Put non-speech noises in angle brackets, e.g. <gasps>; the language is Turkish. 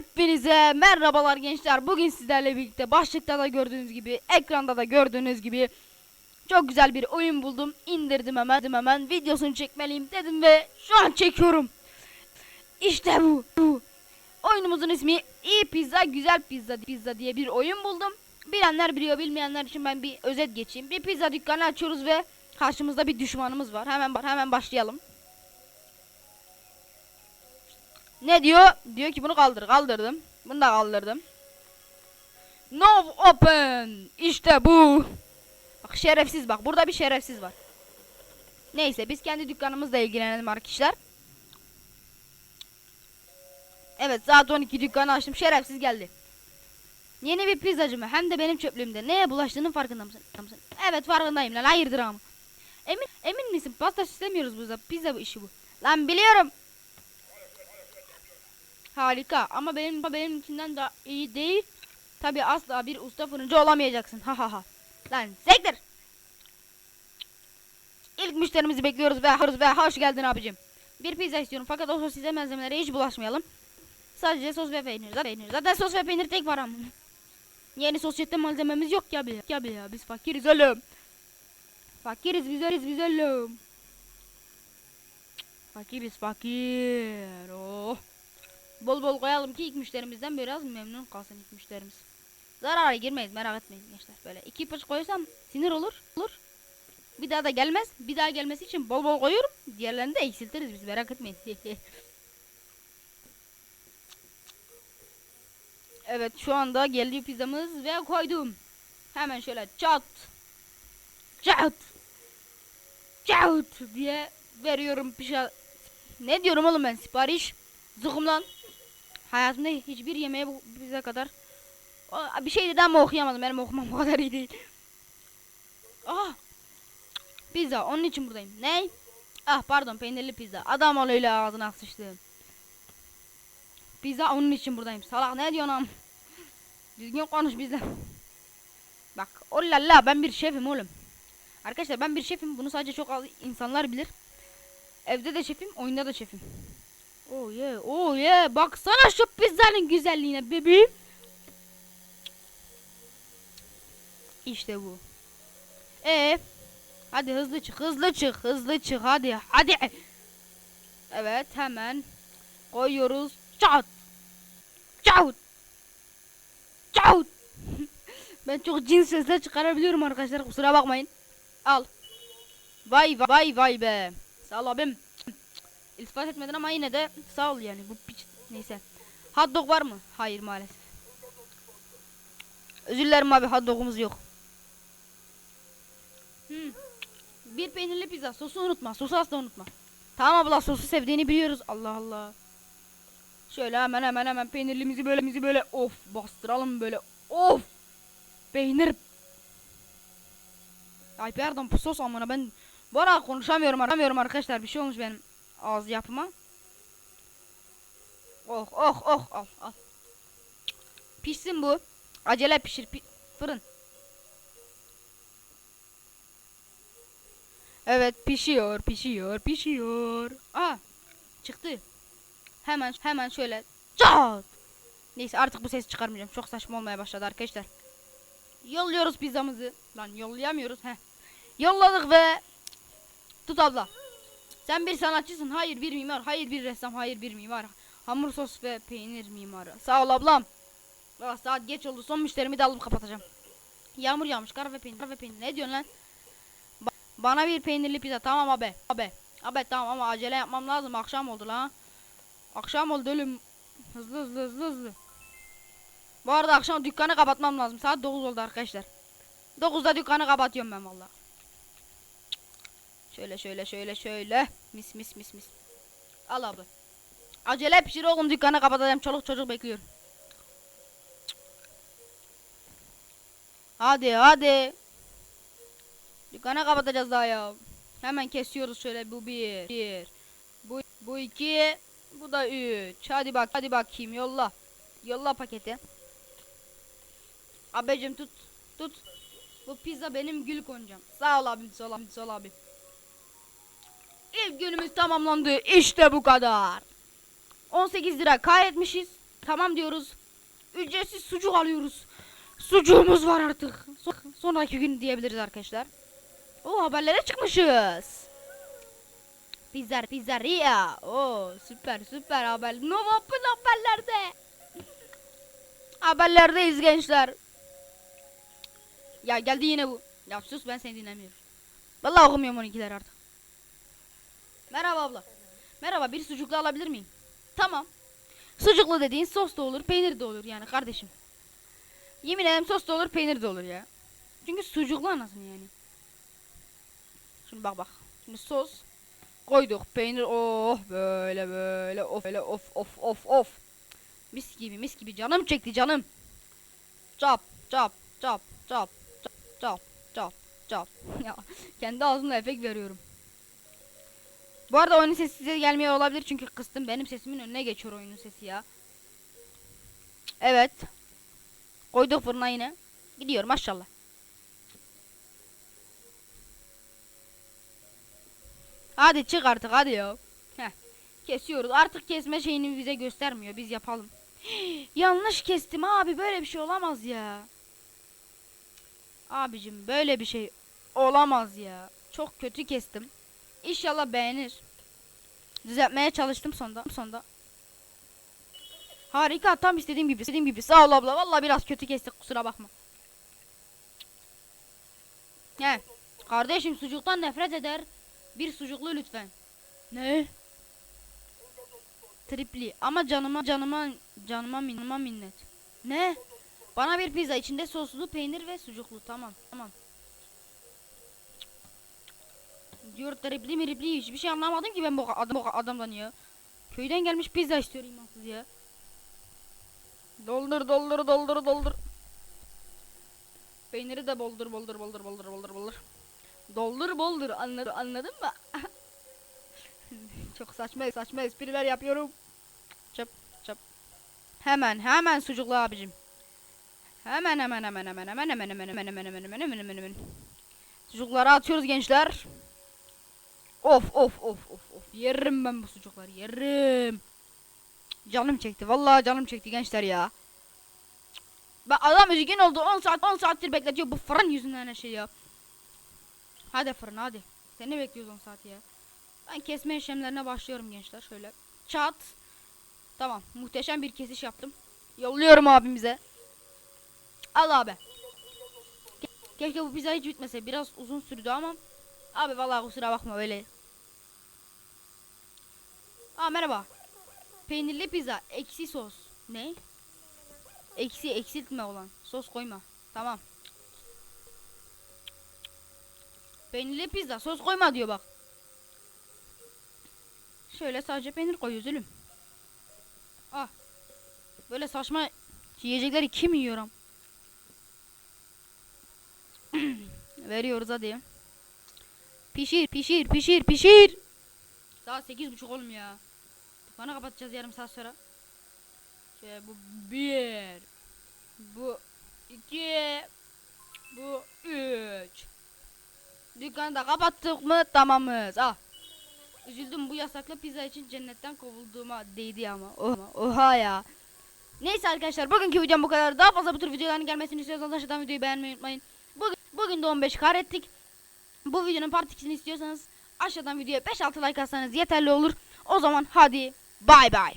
Hepinize merhabalar gençler. Bugün sizlerle birlikte başlıkta da gördüğünüz gibi, ekranda da gördüğünüz gibi çok güzel bir oyun buldum. İndirdim hemen, hemen videosunu çekmeliyim dedim ve şu an çekiyorum. İşte bu. bu. Oyunumuzun ismi İyi Pizza Güzel Pizza Pizza diye bir oyun buldum. Bilenler biliyor, bilmeyenler için ben bir özet geçeyim. Bir pizza dükkanı açıyoruz ve karşımızda bir düşmanımız var. Hemen hemen başlayalım. Ne diyor? Diyor ki bunu kaldır. Kaldırdım. Bunu da kaldırdım. No open. İşte bu. Bak şerefsiz bak. Burada bir şerefsiz var. Neyse biz kendi dükkanımızla ilgilenelim arkadaşlar. Evet saat 12 dükkanı açtım. Şerefsiz geldi. Yeni bir pizzacı? Hem de benim çöplüğümde. Neye bulaştığının farkında mısın? Evet farkındayım lan. Hayırdır ama. Emin emin misin? Pasta istemiyoruz burada. Pizza bu işi bu. Lan biliyorum. Harika ama benim benimkinden daha iyi değil. Tabi asla bir usta fırıncı olamayacaksın. Ha ha ha. Lan sektir. İlk müşterimizi bekliyoruz ve ve hoş geldin abicim. Bir pizza istiyorum fakat o sosise malzemelere hiç bulaşmayalım. Sadece sos ve peynir. Zaten. Zaten sos ve peynir tek var ama. Yeni sosyete malzememiz yok ya bir. Ya bir ya biz fakiriz oğlum. Fakiriz biz oğlum. Fakiriz fakir. Oh. Bol bol koyalım ki ilk müşterimizden biraz memnun kalsın ilk müşterimiz. Zarara girmeyiz merak etmeyin gençler. Böyle iki pıç koysam sinir olur. Olur. Bir daha da gelmez. Bir daha gelmesi için bol bol koyuyorum. Diğerlerini de eksiltiriz biz merak etmeyin. <laughs> evet şu anda geldi pizzamız ve koydum. Hemen şöyle çat. Çat. Çat diye veriyorum pişa. Ne diyorum oğlum ben sipariş. Zıkım lan. Hayatımda hiçbir yemeğe bu bize kadar bir şey dedi ama okuyamadım. Benim okumam o kadar iyi değil. Ah. Pizza. Onun için buradayım. Ne? Ah pardon peynirli pizza. Adam öyle ağzına sıçtım. Pizza onun için buradayım. Salak ne diyorsun am? Düzgün konuş bizle. Bak ollalla ben bir şefim oğlum. Arkadaşlar ben bir şefim. Bunu sadece çok az insanlar bilir. Evde de şefim, oyunda da şefim. Oh yeah, oh yeah. Baksana şu pizzanın güzelliğine bebeğim. İşte bu. E hadi hızlı çık, hızlı çık, hızlı çık hadi. Hadi. Evet, hemen koyuyoruz. Çat. Çat. Çat. <laughs> ben çok cins sesler çıkarabiliyorum arkadaşlar. Kusura bakmayın. Al. Vay vay vay be. Sağ ol. İltifat etmedin ama yine de sağ ol yani bu piç. Neyse. Hot dog var mı? Hayır maalesef. Özür dilerim abi hot dogumuz yok. Hmm. Bir peynirli pizza. Sosu unutma. Sosu asla unutma. Tamam abla sosu sevdiğini biliyoruz. Allah Allah. Şöyle hemen hemen hemen peynirlimizi böyle mizi böyle of bastıralım böyle. Of. Peynir. Ay pardon sos amına ben bu ara konuşamıyorum konuşamıyorum arkadaşlar bir şey olmuş benim ağız yapıma. Oh oh oh al al. Pişsin bu. Acele pişir pi fırın. Evet pişiyor pişiyor pişiyor. Aa çıktı. Hemen hemen şöyle çat. Neyse artık bu ses çıkarmayacağım. Çok saçma olmaya başladı arkadaşlar. Yolluyoruz pizzamızı. Lan yollayamıyoruz. Heh. Yolladık ve tut abla. Sen bir sanatçısın. Hayır bir mimar. Hayır bir ressam. Hayır bir mimar. Hamur sos ve peynir mimarı. Sağ ol ablam. Bak saat geç oldu. Son müşterimi de alıp kapatacağım. Yağmur yağmış. Kar ve peynir. Kar ve peynir. Ne diyorsun lan? Ba- bana bir peynirli pizza. Tamam abi. Abi. Abi tamam ama acele yapmam lazım. Akşam oldu lan. Akşam oldu ölüm. Hızlı hızlı hızlı hızlı. Bu arada akşam dükkanı kapatmam lazım. Saat 9 oldu arkadaşlar. 9'da dükkanı kapatıyorum ben vallahi. Şöyle şöyle şöyle şöyle. Mis mis mis mis. Al abi. Acele pişir oğlum dükkanı kapatacağım. Çoluk çocuk bekliyor. Hadi hadi. Dükkanı kapatacağız daha ya. Hemen kesiyoruz şöyle bu bir. Bir. Bu, bu iki. Bu da üç. Hadi bak hadi bakayım yolla. Yolla paketi. Abicim tut. Tut. Bu pizza benim gül koncam. Sağ ol abim sağ ol abim sağ ol abim. İlk günümüz tamamlandı. İşte bu kadar. 18 lira kaybetmişiz. Tamam diyoruz. Ücretsiz sucuk alıyoruz. Sucuğumuz var artık. Son- sonraki gün diyebiliriz arkadaşlar. O haberlere çıkmışız. Pizzer, pizzeria. Oo süper süper haber. Ne yapın haberlerde? Haberlerdeyiz gençler. Ya geldi yine bu. Ya sus ben seni dinlemiyorum. Vallahi okumuyorum 12'ler artık. Merhaba abla. Merhaba bir sucuklu alabilir miyim? Tamam. Sucuklu dediğin sos da olur, peynir de olur yani kardeşim. Yemin ederim sos da olur, peynir de olur ya. Çünkü sucuklu anasını yani. Şimdi bak bak. Şimdi sos koyduk. Peynir oh böyle böyle of böyle of of of of. Mis gibi mis gibi canım çekti canım. Çap çap çap çap çap çap çap ya kendi ağzımla efekt veriyorum. Bu arada oyunun sesi size gelmiyor olabilir çünkü kıstım. Benim sesimin önüne geçiyor oyunun sesi ya. Evet. Koyduk fırına yine. Gidiyor maşallah. Hadi çık artık hadi ya. Heh. Kesiyoruz. Artık kesme şeyini bize göstermiyor. Biz yapalım. <gasps> Yanlış kestim abi. Böyle bir şey olamaz ya. Abicim böyle bir şey olamaz ya. Çok kötü kestim. İnşallah beğenir. Düzeltmeye çalıştım sonda. Sonda. Harika tam istediğim gibi. istediğim gibi. Sağ ol abla. Vallahi biraz kötü kestik kusura bakma. He. Kardeşim sucuktan nefret eder. Bir sucuklu lütfen. Ne? Tripli ama canıma canıma canıma minima minnet. Ne? Bana bir pizza içinde soslu peynir ve sucuklu tamam tamam. Diyor tripli miripli hiçbir şey anlamadım ki ben bu adam bu adamdan ya. Köyden gelmiş pizza istiyor imansız ya. Doldur doldur doldur doldur. Peyniri de boldur boldur boldur boldur boldur boldur. Doldur boldur anladın anladın mı? Çok saçma saçma espriler yapıyorum. Çöp çöp. Hemen hemen sucuklu abicim. Hemen hemen hemen hemen hemen hemen hemen hemen hemen hemen hemen hemen hemen hemen. Sucukları atıyoruz gençler. Of of of of of. Yerim ben bu sucukları yerim. Canım çekti. Vallahi canım çekti gençler ya. Bak adam üzgün oldu. 10 saat 10 saattir bekletiyor bu fırın yüzünden her şey ya. Hadi fırın hadi. Seni bekliyoruz 10 saat ya. Ben kesme işlemlerine başlıyorum gençler. Şöyle çat. Tamam. Muhteşem bir kesiş yaptım. Yolluyorum abimize. Al abi. Ke- Keşke bu pizza hiç bitmese. Biraz uzun sürdü ama. Abi vallahi kusura bakma öyle. Aa merhaba. Peynirli pizza. Eksi sos. Ne? Eksi eksiltme olan. Sos koyma. Tamam. Peynirli pizza. Sos koyma diyor bak. Şöyle sadece peynir koyuyoruz oğlum. Ah. Böyle saçma yiyecekleri kim yiyorum? <clears throat> Veriyoruz hadi. Pişir, pişir, pişir, pişir. Daha sekiz buçuk oğlum ya. Dükkanı kapatacağız yarım saat sonra. Şey, bu bir. Bu iki. Bu üç. Dükkanı da kapattık mı tamamız. Ah. Üzüldüm bu yasaklı pizza için cennetten kovulduğuma değdi ama. Oha, oha ya. Neyse arkadaşlar bugünkü videom bu kadar. Daha fazla bu tür videoların gelmesini istiyorsanız aşağıdan videoyu beğenmeyi unutmayın. Bugün, bugün de 15 kar ettik. Bu videonun part 2'sini istiyorsanız aşağıdan videoya 5-6 like atsanız yeterli olur. O zaman hadi bay bay.